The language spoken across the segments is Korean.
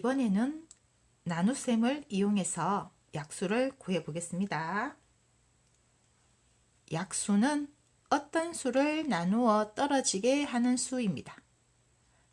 이번에는 나눗셈을 이용해서 약수를 구해 보겠습니다. 약수는 어떤 수를 나누어 떨어지게 하는 수입니다.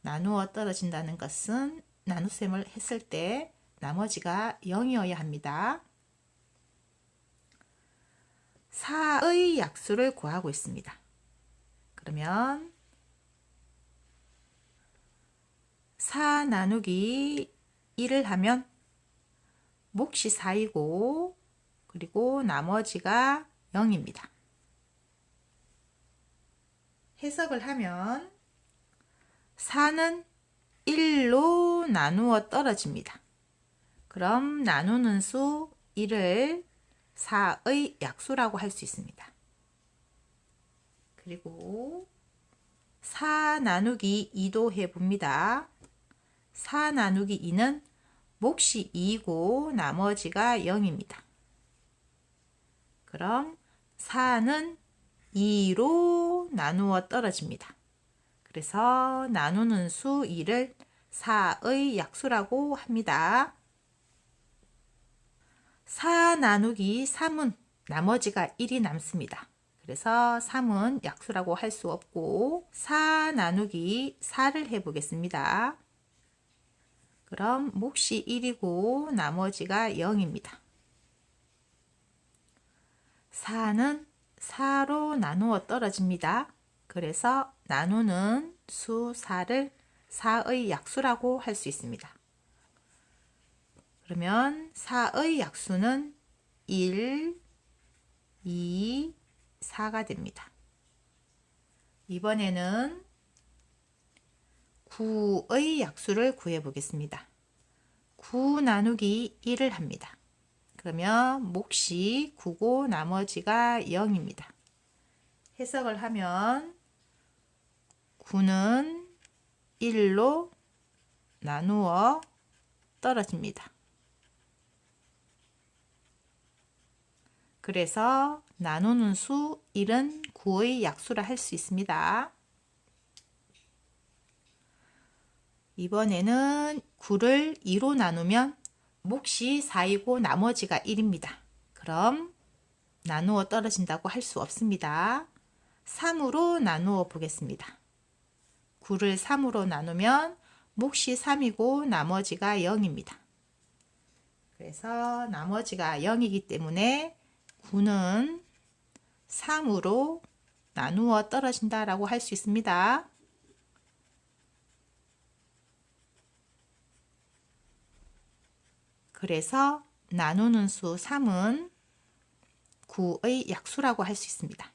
나누어 떨어진다는 것은 나눗셈을 했을 때 나머지가 0이어야 합니다. 4의 약수를 구하고 있습니다. 그러면 4 나누기 1을 하면 몫이 4이고 그리고 나머지가 0입니다. 해석을 하면 4는 1로 나누어 떨어집니다. 그럼 나누는 수 1을 4의 약수라고 할 수 있습니다. 그리고 4 나누기 2도 해봅니다. 4 나누기 2는 몫이 2고 나머지가 0입니다. 그럼 4는 2로 나누어 떨어집니다. 그래서 나누는 수 2를 4의 약수라고 합니다. 4 나누기 3은 나머지가 1이 남습니다. 그래서 3은 약수라고 할 수 없고 4 나누기 4를 해보겠습니다. 그럼 몫이 1이고 나머지가 0입니다. 4는 4로 나누어 떨어집니다. 그래서 나누는 수 4를 4의 약수라고 할 수 있습니다. 그러면 4의 약수는 1, 2, 4가 됩니다. 이번에는 9의 약수를 구해 보겠습니다. 9 나누기 1을 합니다. 그러면 몫이 9고 나머지가 0입니다. 해석을 하면 9는 1로 나누어 떨어집니다. 그래서 나누는 수 1은 9의 약수라 할 수 있습니다. 이번에는 9를 2로 나누면 몫이 4이고 나머지가 1입니다. 그럼 나누어 떨어진다고 할 수 없습니다. 3으로 나누어 보겠습니다. 9를 3으로 나누면 몫이 3이고 나머지가 0입니다. 그래서 나머지가 0이기 때문에 9는 3으로 나누어 떨어진다라고 할 수 있습니다. 그래서 나누는 수 3은 9의 약수라고 할 수 있습니다.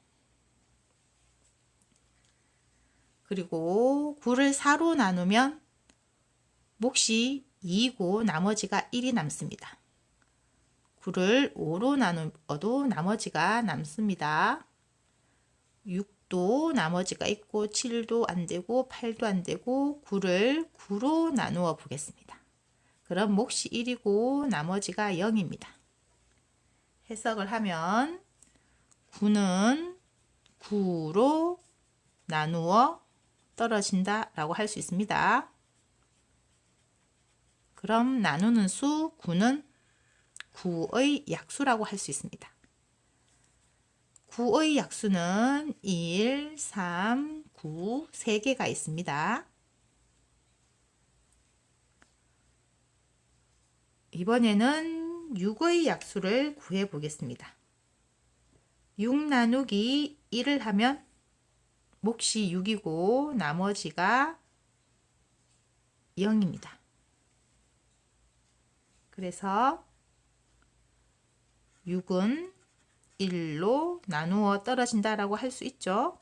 그리고 9를 4로 나누면 몫이 2이고 나머지가 1이 남습니다. 9를 5로 나누어도 나머지가 남습니다. 6도 나머지가 있고 7도 안 되고 8도 안 되고 9를 9로 나누어 보겠습니다. 그럼 몫이 1이고 나머지가 0입니다. 해석을 하면 9는 9로 나누어 떨어진다 라고 할 수 있습니다. 그럼 나누는 수 9는 9의 약수라고 할 수 있습니다. 9의 약수는 1, 3, 9, 3개가 있습니다. 이번에는 6의 약수를 구해 보겠습니다. 6 나누기 1을 하면 몫이 6이고 나머지가 0입니다. 그래서 6은 1로 나누어 떨어진다라고 할 수 있죠.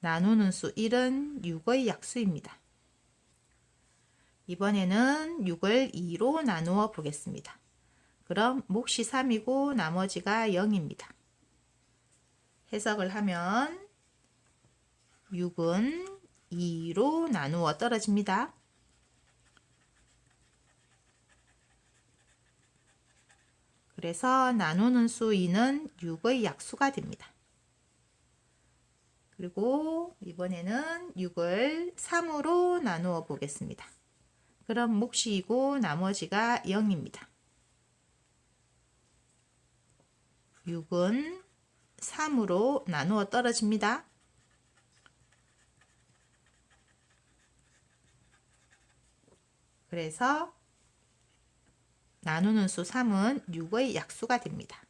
나누는 수 1은 6의 약수입니다. 이번에는 6을 2로 나누어 보겠습니다. 그럼 몫이 3이고 나머지가 0입니다. 해석을 하면 6은 2로 나누어 떨어집니다. 그래서 나누는 수 2는 6의 약수가 됩니다. 그리고 이번에는 6을 3으로 나누어 보겠습니다. 그럼 몫이 2고 나머지가 0입니다. 6은 3으로 나누어 떨어집니다. 그래서 나누는 수 3은 6의 약수가 됩니다.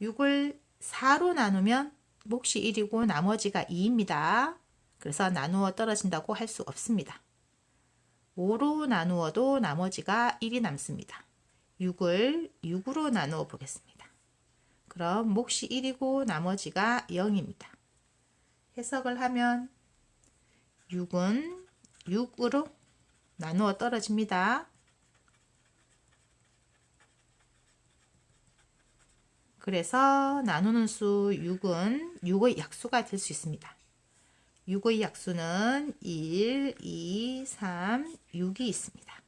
6을 4로 나누면 몫이 1이고 나머지가 2입니다. 그래서 나누어 떨어진다고 할 수 없습니다. 5로 나누어도 나머지가 1이 남습니다. 6을 6으로 나누어 보겠습니다. 그럼 몫이 1이고 나머지가 0입니다. 해석을 하면 6은 6으로 나누어 떨어집니다. 그래서 나누는 수 6은 6의 약수가 될 수 있습니다. 6의 약수는 1, 2, 3, 6이 있습니다.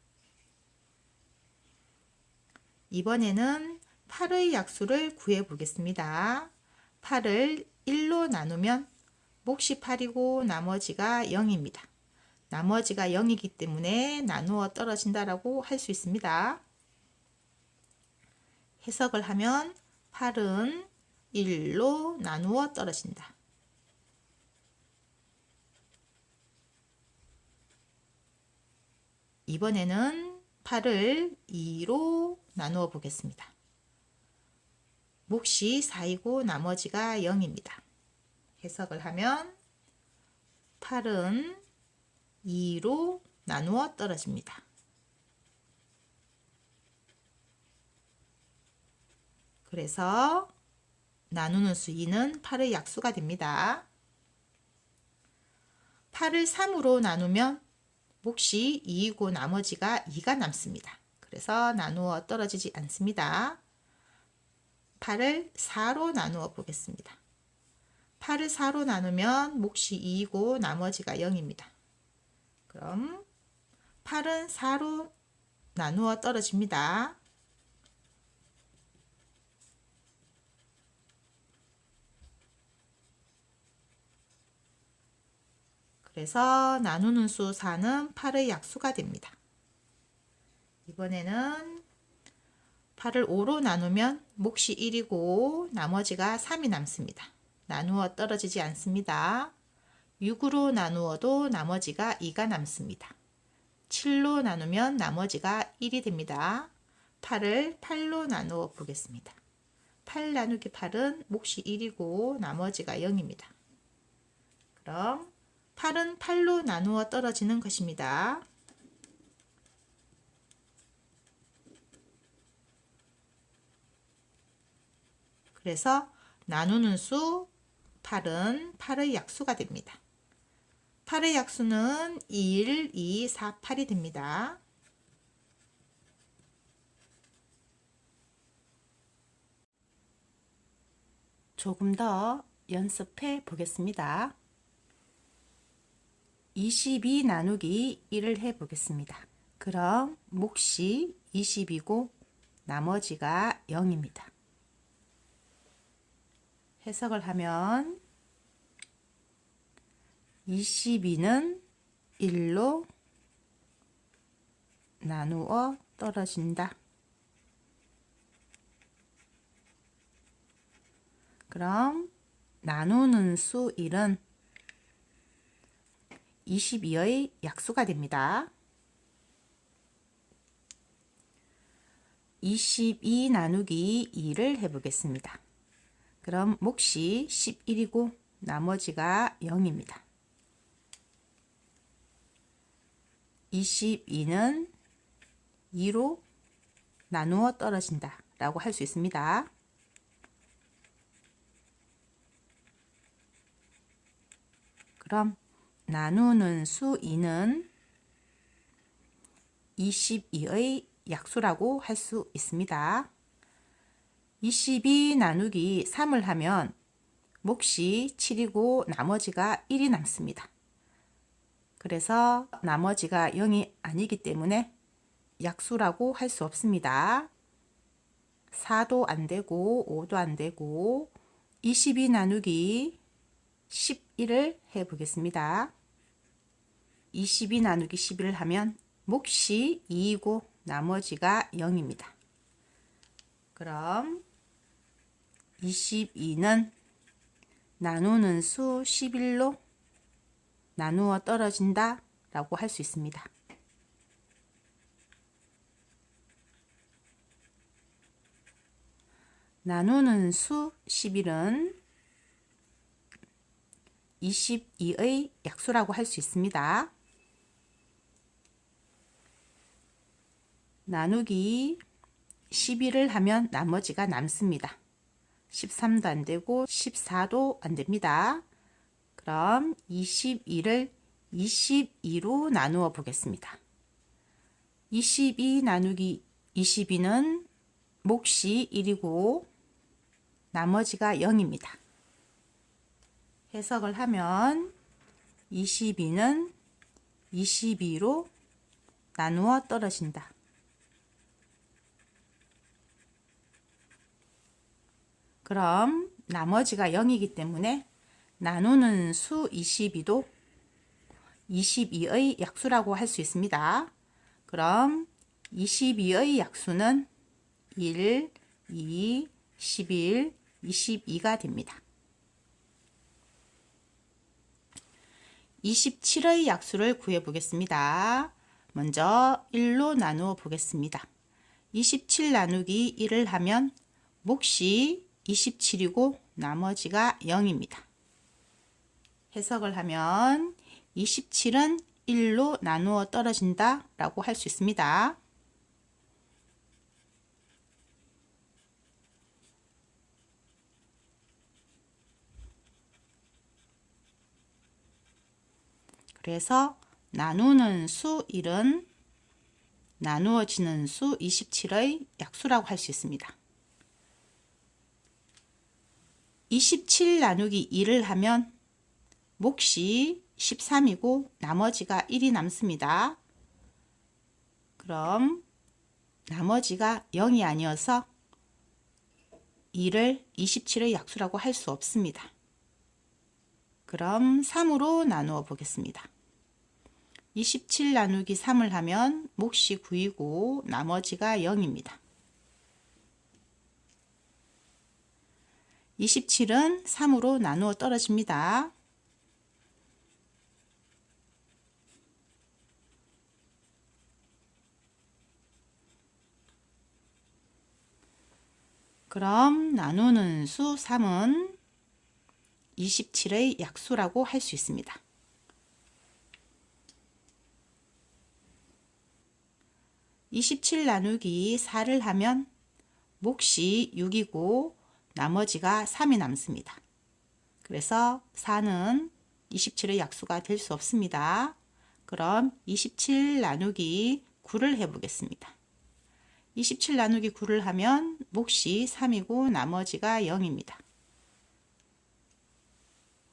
이번에는 8의 약수를 구해 보겠습니다. 8을 1로 나누면 몫이 8이고 나머지가 0입니다. 나머지가 0이기 때문에 나누어 떨어진다라고 할 수 있습니다. 해석을 하면 8은 1로 나누어 떨어진다. 이번에는 8을 2로 나누어 보겠습니다. 몫이 4이고 나머지가 0입니다. 해석을 하면 8은 2로 나누어 떨어집니다. 그래서 나누는 수 2는 8의 약수가 됩니다. 8을 3으로 나누면 몫이 2이고 나머지가 2가 남습니다. 그래서 나누어 떨어지지 않습니다. 8을 4로 나누어 보겠습니다. 8을 4로 나누면 몫이 2이고 나머지가 0입니다. 그럼 8은 4로 나누어 떨어집니다. 그래서 나누는 수 4는 8의 약수가 됩니다. 이번에는 8을 5로 나누면 몫이 1이고 나머지가 3이 남습니다. 나누어 떨어지지 않습니다. 6으로 나누어도 나머지가 2가 남습니다. 7로 나누면 나머지가 1이 됩니다. 8을 8로 나누어 보겠습니다. 8 나누기 8은 몫이 1이고 나머지가 0입니다. 그럼 8은 8로 나누어 떨어지는 것입니다. 그래서 나누는 수 8은 8의 약수가 됩니다. 8의 약수는 1, 2, 4, 8이 됩니다. 조금 더 연습해 보겠습니다. 22 나누기 1을 해 보겠습니다. 그럼 몫이 20이고 나머지가 0입니다. 해석을 하면 22는 1로 나누어 떨어진다. 그럼 나누는 수 1은 22의 약수가 됩니다. 22 나누기 2를 해보겠습니다. 그럼 몫이 11이고 나머지가 0입니다. 22는 2로 나누어 떨어진다 라고 할 수 있습니다. 그럼 나누는 수 2는 22의 약수라고 할 수 있습니다. 22 나누기 3을 하면 몫이 7이고 나머지가 1이 남습니다. 그래서 나머지가 0이 아니기 때문에 약수라고 할 수 없습니다. 4도 안 되고 5도 안 되고 22 나누기 11을 해 보겠습니다. 22 나누기 11을 하면 몫이 2이고 나머지가 0입니다. 그럼 22는 나누는 수 11로 나누어 떨어진다 라고 할 수 있습니다. 나누는 수 11은 22의 약수라고 할 수 있습니다. 나누기 12를 하면 나머지가 남습니다. 13도 안 되고 14도 안 됩니다. 그럼 22를 22로 나누어 보겠습니다. 22 나누기 22는 몫이 1이고 나머지가 0입니다. 해석을 하면 22는 22로 나누어 떨어진다. 그럼 나머지가 0이기 때문에 나누는 수 22도 22의 약수라고 할 수 있습니다. 그럼 22의 약수는 1, 2, 11, 22가 됩니다. 27의 약수를 구해 보겠습니다. 먼저 1로 나누어 보겠습니다. 27 나누기 1을 하면 몫이 27이고 나머지가 0입니다. 해석을 하면 27은 1로 나누어 떨어진다 라고 할 수 있습니다. 그래서 나누는 수 1은 나누어지는 수 27의 약수라고 할 수 있습니다. 27 나누기 2를 하면 몫이 13이고 나머지가 1이 남습니다. 그럼 나머지가 0이 아니어서 2를 27의 약수라고 할 수 없습니다. 그럼 3으로 나누어 보겠습니다. 27 나누기 3을 하면 몫이 9이고 나머지가 0입니다. 27은 3으로 나누어 떨어집니다. 그럼 나누는 수 3은 27의 약수라고 할 수 있습니다. 27 나누기 4를 하면 몫이 6이고 나머지가 3이 남습니다. 그래서 4는 27의 약수가 될 수 없습니다. 그럼 27 나누기 9를 해보겠습니다. 27 나누기 9를 하면 몫이 3이고 나머지가 0입니다.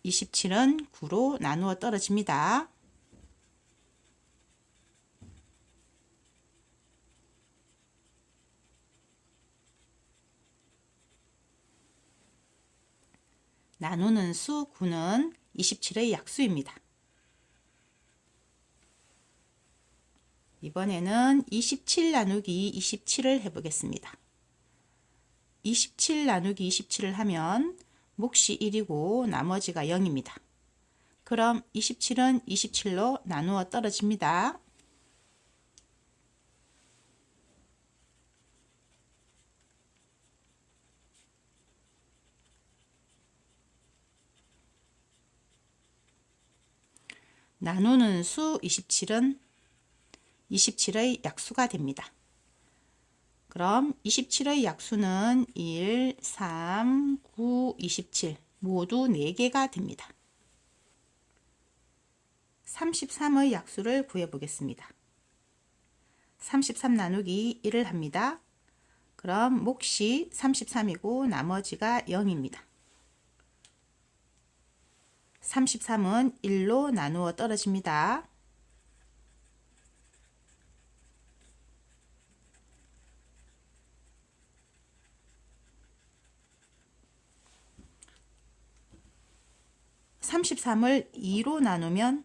27은 9로 나누어 떨어집니다. 나누는 수 9는 27의 약수입니다. 이번에는 27 나누기 27을 해보겠습니다. 27 나누기 27을 하면 몫이 1이고 나머지가 0입니다. 그럼 27은 27로 나누어 떨어집니다. 나누는 수 27은 27의 약수가 됩니다. 그럼 27의 약수는 1, 3, 9, 27 모두 4개가 됩니다. 33의 약수를 구해보겠습니다. 33 나누기 1을 합니다. 그럼 몫이 33이고 나머지가 0입니다. 33은 1로 나누어 떨어집니다. 33을 2로 나누면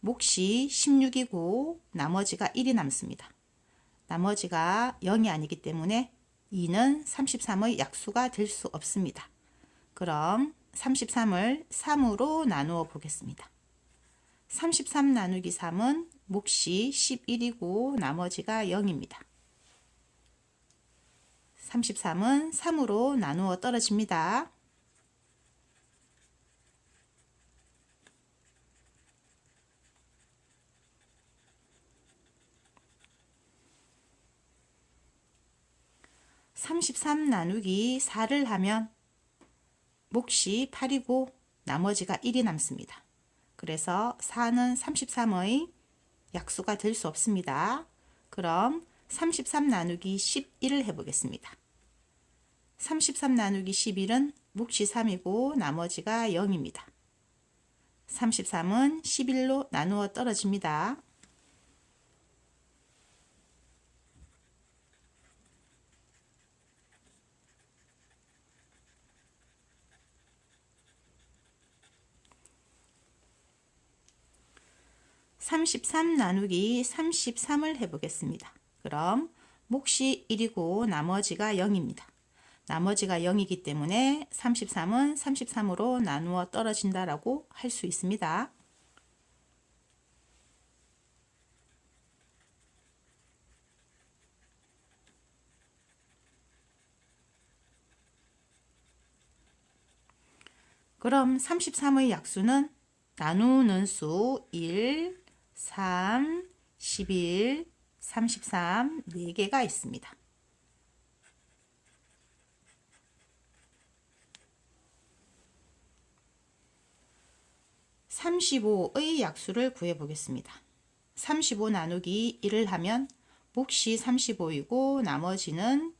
몫이 16이고 나머지가 1이 남습니다. 나머지가 0이 아니기 때문에 2는 33의 약수가 될 수 없습니다. 그럼 33을 3으로 나누어 보겠습니다. 33 나누기 3은 몫이 11이고 나머지가 0입니다. 33은 3으로 나누어 떨어집니다. (33) 나누기 4를 하면 몫이 8이고 나머지가 1이 남습니다. 그래서 4는 33의 약수가 될 수 없습니다. 그럼 33 나누기 11을 해보겠습니다. 33 나누기 11은 몫이 3이고 나머지가 0입니다. 33은 11로 나누어 떨어집니다. (33) 나누기 (33을) 해보겠습니다. 그럼 몫이 1이고 나머지가 0입니다. 나머지가 0이기 때문에 33은 33으로 나누어 떨어진다라고 할 수 있습니다. 그럼 33의 약수는 나누는 수 1, 3, 11, 33, 4개가 있습니다. 35의 약수를 구해 보겠습니다. 35 나누기 1을 하면 몫이 35이고 나머지는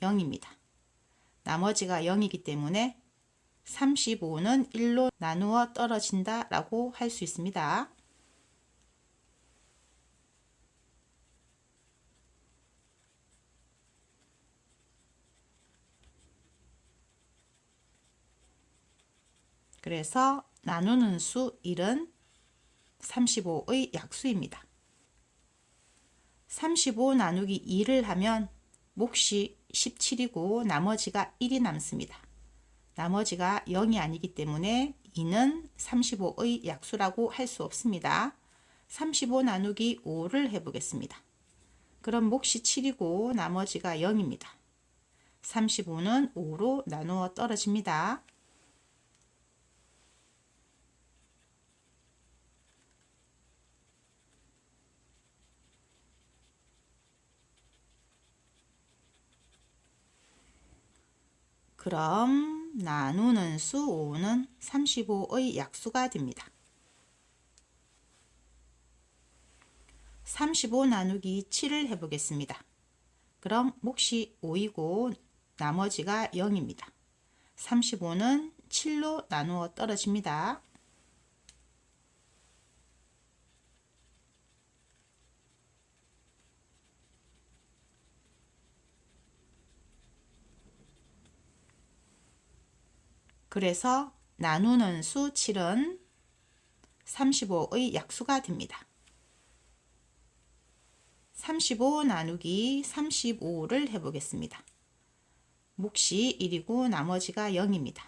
0입니다. 나머지가 0이기 때문에 35는 1로 나누어 떨어진다 라고 할 수 있습니다. 그래서 나누는 수 1은 35의 약수입니다. 35 나누기 2를 하면 몫이 17이고 나머지가 1이 남습니다. 나머지가 0이 아니기 때문에 2는 35의 약수라고 할 수 없습니다. 35 나누기 5를 해보겠습니다. 그럼 몫이 7이고 나머지가 0입니다. 35는 5로 나누어 떨어집니다. 그럼 나누는 수 5는 35의 약수가 됩니다. 35 나누기 7을 해보겠습니다. 그럼 몫이 5이고 나머지가 0입니다. 35는 7로 나누어 떨어집니다. 그래서 나누는 수 7은 35의 약수가 됩니다. 35 나누기 35를 해보겠습니다. 몫이 1이고 나머지가 0입니다.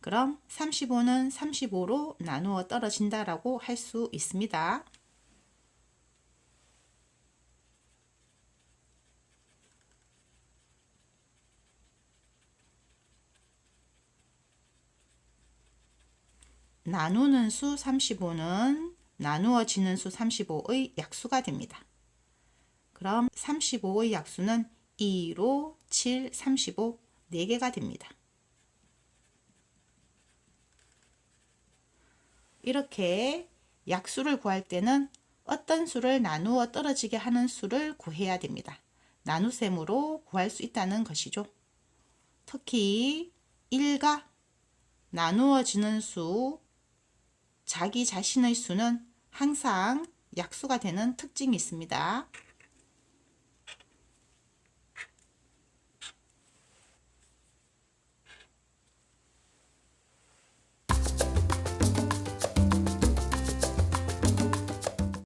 그럼 35는 35로 나누어 떨어진다라고 할 수 있습니다. 나누는 수 35는 나누어지는 수 35의 약수가 됩니다. 그럼 35의 약수는 2로 7, 35, 4개가 됩니다. 이렇게 약수를 구할 때는 어떤 수를 나누어 떨어지게 하는 수를 구해야 됩니다. 나누셈으로 구할 수 있다는 것이죠. 특히 1과 나누어지는 수, 자기 자신의 수는 항상 약수가 되는 특징이 있습니다.